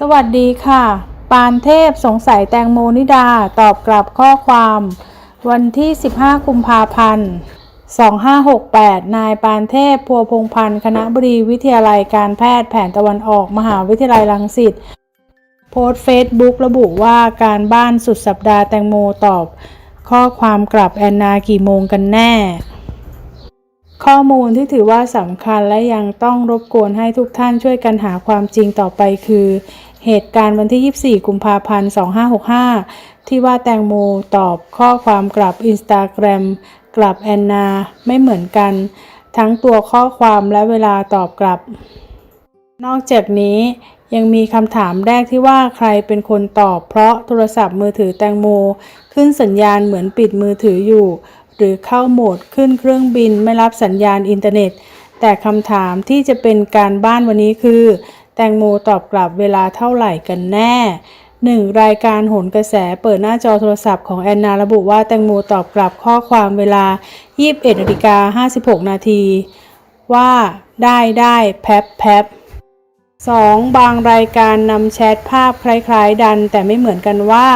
สวัสดีค่ะ ปานเทพสงสัยแตงโมนิดาตอบกลับข้อความ วันที่ 15 กุมภาพันธ์ 2568 นายปานเทพพัวพงพันธ์คณะบดีวิทยาลัยการแพทย์แผนตะวันออกมหาวิทยาลัยรังสิตโพสต์เฟซบุ๊กระบุว่าการบ้านสุดสัปดาห์แตงโมตอบ ข้อความกลับแอนนากี่โมงกันแน่ ข้อมูลที่ถือว่าสำคัญและยังต้องรบกวนให้ทุกท่านช่วยกันหาความจริงต่อไปคือ เหตุการณ์วันที่ 24 กุมภาพันธ์ 2565 ที่ว่าแตงโมตอบข้อความกลับอินสตาแกรมกลับแอนนา ไม่เหมือนกัน ทั้งตัวข้อความและเวลาตอบกลับ นอกจากนี้ยังมีคำถามแรกที่ว่าใครเป็นคนตอบ เพราะโทรศัพท์มือถือแตงโม ขึ้นสัญญาณเหมือนปิดมือถืออยู่ หรือเข้าโหมดขึ้นเครื่องบินไม่รับสัญญาณอินเทอร์เน็ต แต่คำถามที่จะเป็นการบ้านวันนี้คือ แตงโมตอบกลับเวลาเท่าไหร่กันแน่ 1. รายการโหนกระแสเปิดหน้าจอโทรศัพท์ของแอนนาระบุว่าแตงโมตอบกลับข้อความเวลา 21นาฬิกา56 นาที ว่าได้ได้แพบแพบ 2. บางรายการนำแชทภาพคล้าย ๆ ดันแต่ไม่เหมือนกันว่า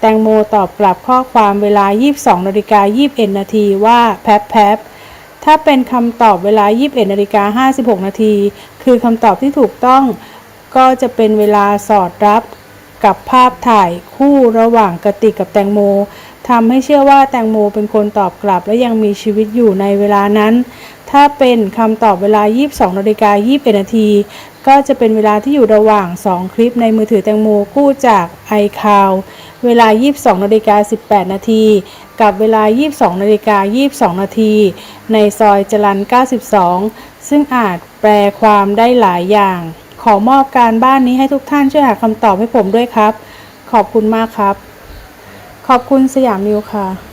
แตงโมตอบกลับข้อความเวลา 22นาฬิกา21นาทีว่าแพบแพบถ้าเป็นคำตอบเวลา 21นาฬิกา56นาทีคือคำตอบที่ถูกต้อง ก็จะเป็นเวลาสอดรับกับภาพถ่ายคู่ระหว่างกติกกับแตงโมทำให้เชื่อว่าแตงโมเป็นคนตอบกลับและยังมีชีวิตอยู่ในเวลานั้น ถ้าเป็นคำตอบเวลา 22นาฬิกา21นาทีก็จะเป็นเวลาที่อยู่ระหว่าง 2 คลิปในมือถือแตงโมกู้จาก iCloud เวลา 22นาฬิกา18 นาที กับเวลา 22นาฬิกา22 นาที ในซอยจรัน 92 ซึ่งอาจแปลความได้หลายอย่าง ขอมอบการบ้านนี้ให้ทุกท่านช่วยหาคำตอบให้ผมด้วยครับ ขอบคุณมากครับ ขอบคุณสยามนิวค่ะ